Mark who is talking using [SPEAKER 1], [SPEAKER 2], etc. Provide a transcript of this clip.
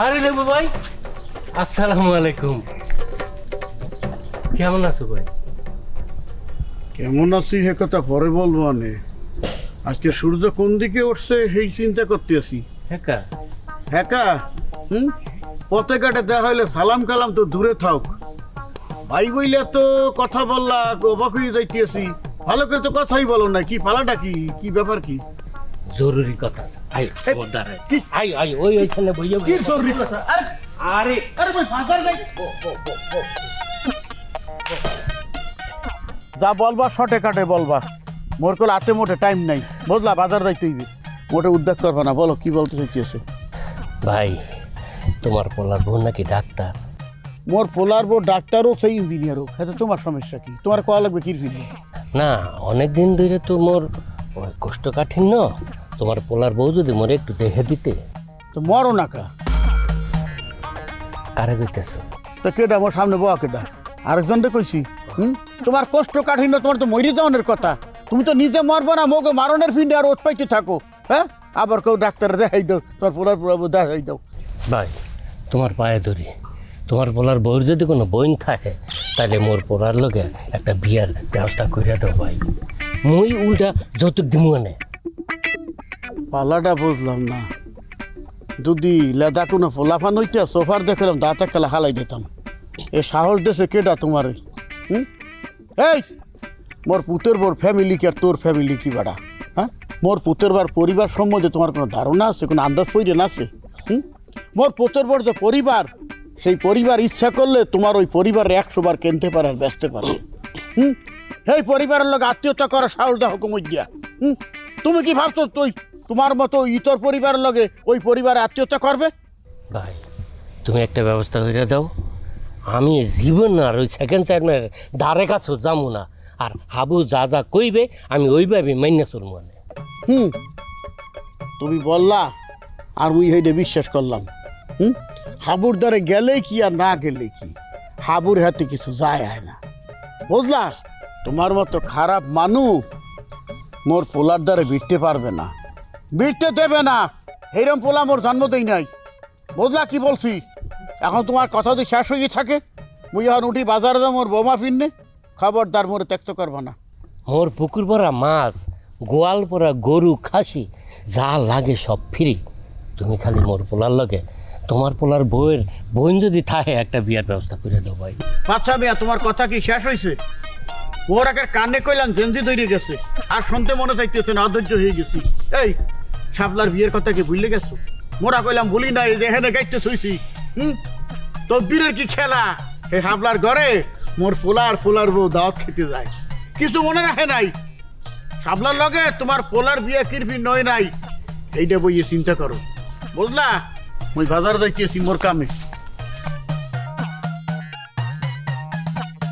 [SPEAKER 1] আরে লেবু ভাই। আসসালামু আলাইকুম। কেমন আছো ভাই?
[SPEAKER 2] কেমন আছি সে কথা পরে বলব মানে আজকে সূর্য কোন দিকে উঠছে সেই চিন্তা করতে আছি।
[SPEAKER 1] হ্যাঁ
[SPEAKER 2] হ্যাঁ হুম? পথে ঘাটে দেখা হইলে সালাম কালাম তো দূরে থাক। ভাই বইলে তো কথা বললা অবাক হয়ে যাইতেছি। ভালো করে তো কথাই বলো না কি পালাটা কি? কি ব্যাপার কি?
[SPEAKER 1] জরুরি কথা আছে। আই
[SPEAKER 2] এই,
[SPEAKER 1] ওর দ্বারে। আই আই ওই ওইখানে বইয়া
[SPEAKER 2] কি জরুরি কথা? আরে
[SPEAKER 1] আরে।
[SPEAKER 2] আরে ভাই ফাঁসার যাই যা বলবা শর্টে কাটে বলবা। মোর কোল হাতে মোটে টাইম নাই। বুঝলা বাজার যাইতে হইবে। মোটে উদ্যোগ করবা না বলো কি বলতে চাইতেছে?
[SPEAKER 1] ভাই তোমার পোলার বোন নাকি ডাক্তার?
[SPEAKER 2] মোর পোলার বউ ডাক্তার হোক সেই ইঞ্জিনিয়ার হোক এটা তোমার সমস্যা কি? তোমার কয়া লাগবে কি
[SPEAKER 1] না অনেক দিন ধরে তো মোর ওই কোষ্ঠকাঠিন্য তোমার পোলার বউ যদি মোরে একটু দেখে দিতে।
[SPEAKER 2] তো মরো না কা।
[SPEAKER 1] কারে কইতেছো?
[SPEAKER 2] তো কেডা মোর সামনে বয়া কেডা? আরেকজনকে কইছি হুম? তোমার কষ্ট কাঠিন্য তোমার তো মরি যাওয়ানোর কথা। তুমি তো নিজে মরবো না মোকে মারণের ফিন্ডে আর পাইতে থাকো হ্যাঁ? আবার কেউ ডাক্তার দেখাই দাও তোমার পোলার পোলা বউ দেখাই দাও।
[SPEAKER 1] ভাই তোমার পায়ে ধরি। তোমার পোলার বউর যদি কোনো বইন থাকে তাহলে মোর পোলার লগে একটা বিয়ার ব্যবস্থা করে দাও ভাই। মুই উল্টা যৌতুক দিমু নে
[SPEAKER 2] পালাটা বুঝলাম না। যদি লেদা কোনো ফোলাফান হইতে সোফার দেখলাম দাঁতে খেলা হালাই দিতাম। এ সাহস দেশে কেটা তোমার? হুম? এই, মোর পুতের বোর ফ্যামিলি কি আর তোর ফ্যামিলি কি বাড়া? হ্যাঁ? মোর পুতের বার পরিবার সম্বন্ধে তোমার কোনো ধারণা আছে, কোনো আন্দাজ কইরে না আছে? হুম? মোর পুতের বোর যে পরিবার, সেই পরিবার ইচ্ছা করলে তোমার ওই পরিবারে একশো বার কেনতে পারে আর বেচতে পারে। হুম? এই পরিবারের লোক আত্মীয়তা করার সাহস দেহ কমই দিয়া হুম? তুমি কি ভাবছ তুই তোমার মতো ইতর পরিবারের লগে ওই পরিবারে আত্মীয়তা করবে?
[SPEAKER 1] ভাই তুমি একটা ব্যবস্থা করে দাও। আমি জীবন আর ওই সেকেন্ড চেয়ারম্যানের ধারে কাছেও যাব না। আর হাবু যা যা কইবে আমি ওইভাবে মাইনে চলবো না
[SPEAKER 2] হুম। তুমি বললা আর মুই হেইডে বিশ্বাস করলাম। হুম? হাবুর দ্বারে গেলে কি আর না গেলে কি? হাবুর হাতে কিছু যায় হয় না। বুঝলা? তোমার মতো খারাপ মানুষ মোর পোলার দ্বারে বিটতে পারবে না। বিটতে দেবে না। এইরকম পোলা মোর জন্মতেই নাই। বুঝলা কি বলছি? এখন তোমার কথা যদি শেষ হয়ে থাকে মুই এখন উঠি বাজারে যাব মোর বোমা ফিরনে। খবরদার মোরে ত্যক্ত করব না।
[SPEAKER 1] মোর পুকুর ভরা মাছ গোয়াল ভরা গরু খাসি যা লাগে সব ফ্রি। তুমি খালি মোর পোলার লগে তোমার পোলার বউয়ের বোন যদি থাকে একটা বিয়ার ব্যবস্থা করে দাও ভাই।
[SPEAKER 2] আচ্ছা মিয়া তোমার কথা কি শেষ হয়েছে ওর আগে কানে কইলাম জেন্দি তৈরি গেছে। আর শুনতে মনে চাইতেছে না অধৈর্য হয়ে গেছি। এই, শাপলার বিয়ের কথা কি ভুললে গেছো? মোরা কইলাম ভুলি না এই যে হেনে গাইতে শুইছি। হুম? তো বীরের কি খেলা? এই হাবলার ঘরে মোর পোলার পোলার বউ দাওয়াত খেতে যায়। কিছু মনে রাখে নাই। শাবলার লগে তোমার পোলার বিয়ে কিরফি নয় নাই, এইটা বইয়ে চিন্তা করো। বুঝলা? ওই বাজার যাইতেছি মোর কামে।